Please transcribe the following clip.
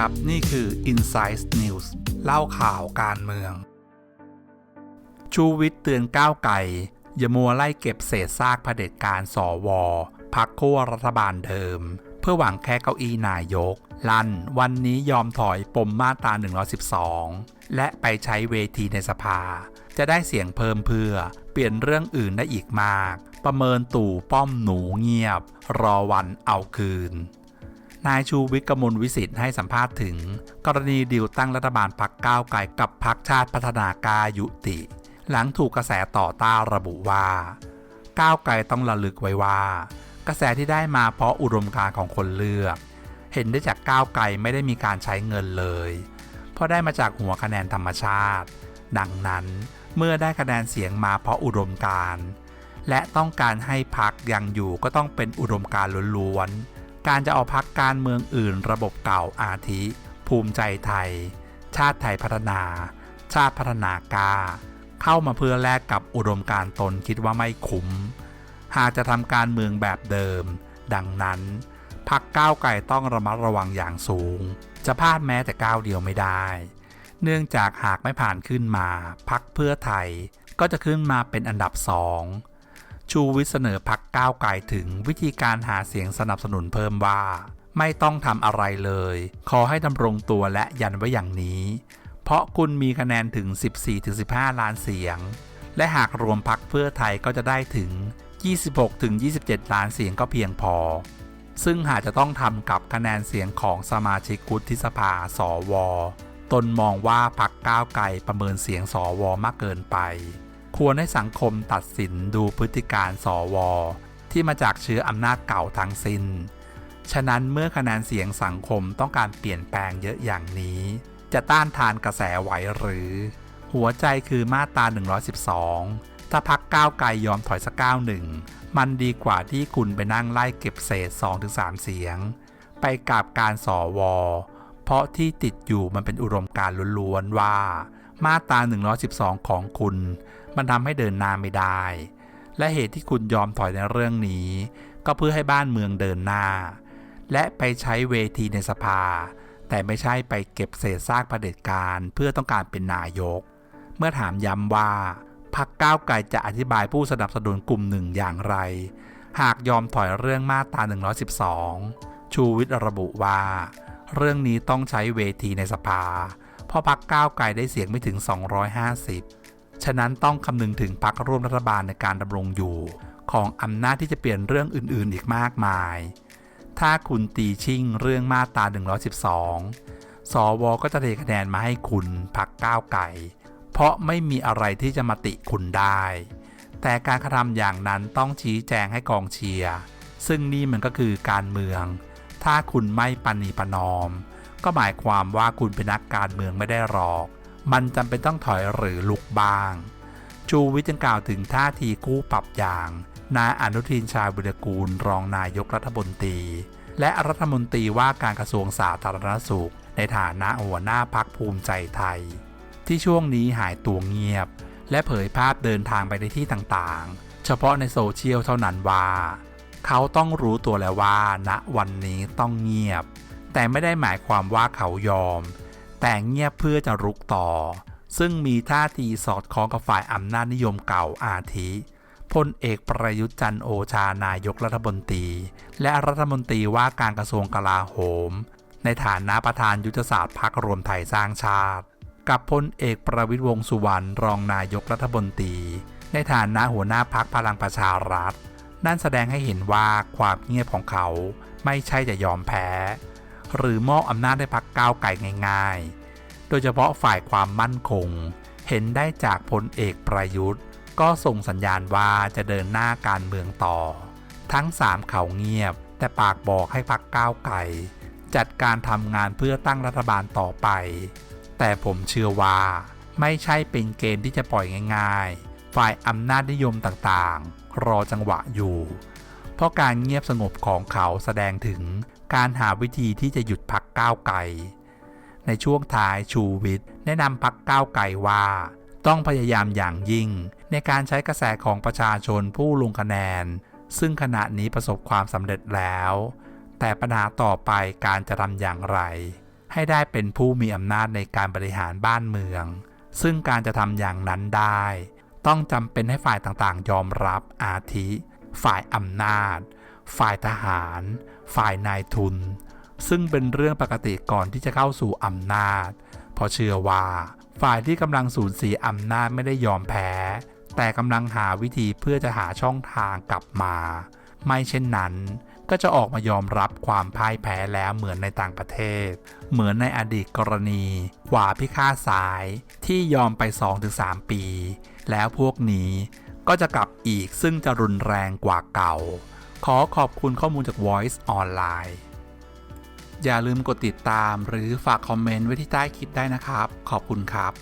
ครับ นี่คือ Insight News เล่าข่าวการเมือง ชูวิทย์เตือนก้าวไก่อย่ามัวไล่เก็บเศษซากเผด็จการสอวอพักขั้วรัฐบาลเดิม เพื่อหวังแค่เก้าอี้นายก ลั่นวันนี้ยอมถอยปมมาตรา 112 และไปใช้เวทีในสภา จะได้เสียงเพิ่มเพื่อ เปลี่ยนเรื่องอื่นได้อีกมาก ประเมินตู่ป้อมหนูเงียบ รอวันเอาคืน นายชูวิทย์กมลวิสิทธิ์ให้สัมภาษณ์ถึง กรณีดิวตั้งรัฐบาลพักก้าวไกลกับพักชาติพัฒนากายุติ หลังถูกกระแสต่อต้านระบุว่า ก้าวไกลต้องระลึกไว้ว่า กระแสที่ได้มาเพราะอุดมการของคนเลือก เห็นได้จากก้าวไกลไม่ได้มีการใช้เงินเลย เพราะได้มาจากหัวคะแนนธรรมชาติ ดังนั้นเมื่อได้คะแนนเสียงมาเพราะอุดมการ และต้องการให้พักยังอยู่ก็ต้องเป็นอุดมการล้วนๆ การจะเอาพักการเมืองอื่นระบบเก่าอาทิ ภูมิใจไทย ชาติไทยพัฒนา ชาติพัฒนากา เข้ามาเพื่อแลกกับอุดมการตนคิดว่าไม่คุ้ม หากจะทำการเมืองแบบเดิม ดังนั้นพักก้าวไกลต้องระมัดระวังอย่างสูง จะพลาดแม้แต่ก้าวเดียวไม่ได้ เนื่องจากหากไม่ผ่านขึ้นมา พักเพื่อไทยก็จะขึ้นมาเป็นอันดับสอง ชูวิทย์เสนอพักก้าวไกลถึงวิธีการหาเสียงสนับสนุนเพิ่มว่า ไม่ต้องทำอะไรเลย ขอให้ดำรงตัวและยันไว้อย่างนี้ เพราะคุณมีคะแนนถึง 14-15 ล้านเสียง และหากรวมพักเพื่อไทยก็จะได้ถึง 26-27 ล้านเสียงก็เพียงพอ ซึ่งหากจะต้องทำกับคะแนนเสียงของสมาชิกวุฒิสภาสวตนมองว่าพักก้าวไกลประเมินเสียงสวมากเกินไป ควรให้สังคมตัดสินดูพฤติการสวที่มาจากเชื้ออำนาจเก่าทั้งสิน้น ฉะนั้นเมื่อคะแนนเสียงสังคมต้องการเปลี่ยนแปลงเยอะอย่างนี้ จะต้านทานกระแสไหวหรือ หัวใจคือมาตรา 112 ถ้าพักก้าวไกลยอมถอยสักก้าวหนึ่ง มันดีกว่าที่คุณไปนั่งไล่เก็บเศษ 2-3 เสียง ไปกับการสอวอเพราะที่ติดอยู่มันเป็นอุดมการล้วนๆว่า มาตรา 112 ของคุณ มันทำให้เดินหน้าไม่ได้ และเหตุที่คุณยอมถอยในเรื่องนี้ ก็เพื่อให้บ้านเมืองเดินหน้า และไปใช้เวทีในสภา แต่ไม่ใช่ไปเก็บเศษซากเผด็จการเพื่อต้องการเป็นนายก เมื่อถามย้ำว่าพักก้าวไกลจะอธิบายผู้สนับสนุนกลุ่มหนึ่งอย่างไร หากยอมถอยเรื่องมาตรา 112 ชูวิทย์ระบุว่า เรื่องนี้ต้องใช้เวทีในสภา เพราะพักก้าวไกลได้เสียงไม่ถึง 250 ฉะนั้นต้องคำนึงถึงพักร่วมรัฐบาลในการดำรงอยู่ ของอำนาจที่จะเปลี่ยนเรื่องอื่น ๆ อีกมากมาย ถ้าคุณตีชิ่งเรื่องมาตรา 112 สวก็จะเทคะแนนมาให้คุณพักก้าวไกลเพราะไม่มีอะไรที่จะมาติคุณได้ แต่การกระทำอย่างนั้นต้องชี้แจงให้กองเชียร์ ซึ่งนี่มันก็คือการเมือง ถ้าคุณไม่ปณีปนอม ก็หมายความว่าคุณเป็นนักการเมืองไม่ได้หรอก มันจำเป็นต้องถอยหรือลุกบ้าง ชูวิทย์จึงกล่าวถึงท่าทีกู้ปรับอย่างนายอนุทินชาญวิรกูลรองนายกรัฐมนตรี และรัฐมนตรีว่าการกระทรวงสาธารณสุข ในฐานะหัวหน้าพักภูมิใจไทย ที่ช่วงนี้หายตัวเงียบ และเผยภาพเดินทางไปในที่ต่างๆ เฉพาะในโซเชียลเท่านั้นว่า เขาต้องรู้ตัวแล้วว่าณวันนี้ต้องเงียบ แต่ไม่ได้หมายความว่าเขายอม แต่เงียบเพื่อจะรุกต่อ ซึ่งมีท่าทีสอดคล้องกับฝ่ายอำนาจนิยมเก่าอาทิพลเอกประยุทธ์จันโอชานายกรัฐมนตรี และรัฐมนตรีว่าการกระทรวงกลาโหม ในฐานะประธานยุทธศาสตร์พรรครวมไทยสร้างชาติ กับพลเอกประวิตรวงสุวรรณรองนายกรัฐมนตรี ในฐานะหัวหน้าพักพลังประชารัฐ นั่นแสดงให้เห็นว่าความเงียบของเขาไม่ใช่จะยอมแพ้ หรือมอบอำนาจให้พักก้าวไกลง่าย ๆ โดยเฉพาะฝ่ายความมั่นคง เห็นได้จากพลเอกประยุทธ์ ก็ส่งสัญญาณว่าจะเดินหน้าการเมืองต่อ ทั้งสามเขาเงียบ แต่ปากบอกให้พักก้าวไกลจัดการทำงานเพื่อตั้งรัฐบาลต่อไป แต่ผมเชื่อว่า ไม่ใช่เป็นเกมที่จะปล่อยง่าย ๆ ฝ่ายอำนาจนิยมต่างๆ รอจังหวะอยู่ เพราะการเงียบสงบของเขาแสดงถึง การหาวิธีที่จะหยุดพักก้าวไกล ในช่วงท้ายชูวิทย์แนะนำพักก้าวไกลว่า ต้องพยายามอย่างยิ่ง ในการใช้กระแสของประชาชนผู้ลงคะแนน ซึ่งขณะนี้ประสบความสำเร็จแล้ว แต่ปัญหาต่อไปการจะทำอย่างไร ให้ได้เป็นผู้มีอำนาจในการบริหารบ้านเมือง ซึ่งการจะทำอย่างนั้นได้ ต้องจำเป็นให้ฝ่ายต่างๆ ยอมรับอาทิ ฝ่ายอำนาจ ฝ่ายทหาร ฝ่ายนายทุน ซึ่งเป็นเรื่องปกติก่อนที่จะเข้าสู่อำนาจ เพราะเชื่อว่าฝ่ายที่กำลังสูญเสียอำนาจไม่ได้ยอมแพ้ แต่กำลังหาวิธีเพื่อจะหาช่องทางกลับมา ไม่เช่นนั้นก็จะออกมายอมรับความพ่ายแพ้แล้วเหมือนในต่างประเทศ เหมือนในอดีตกรณี ขวาพิฆาตซ้ายที่ยอมไป 2-3 ปี แล้วพวกนี้ก็จะกลับอีกซึ่งจะรุนแรงกว่าเก่า ขอขอบคุณข้อมูลจาก Voice Online อย่าลืมกดติดตามหรือฝากคอมเมนต์ไว้ที่ใต้คลิปได้นะครับ ขอบคุณครับ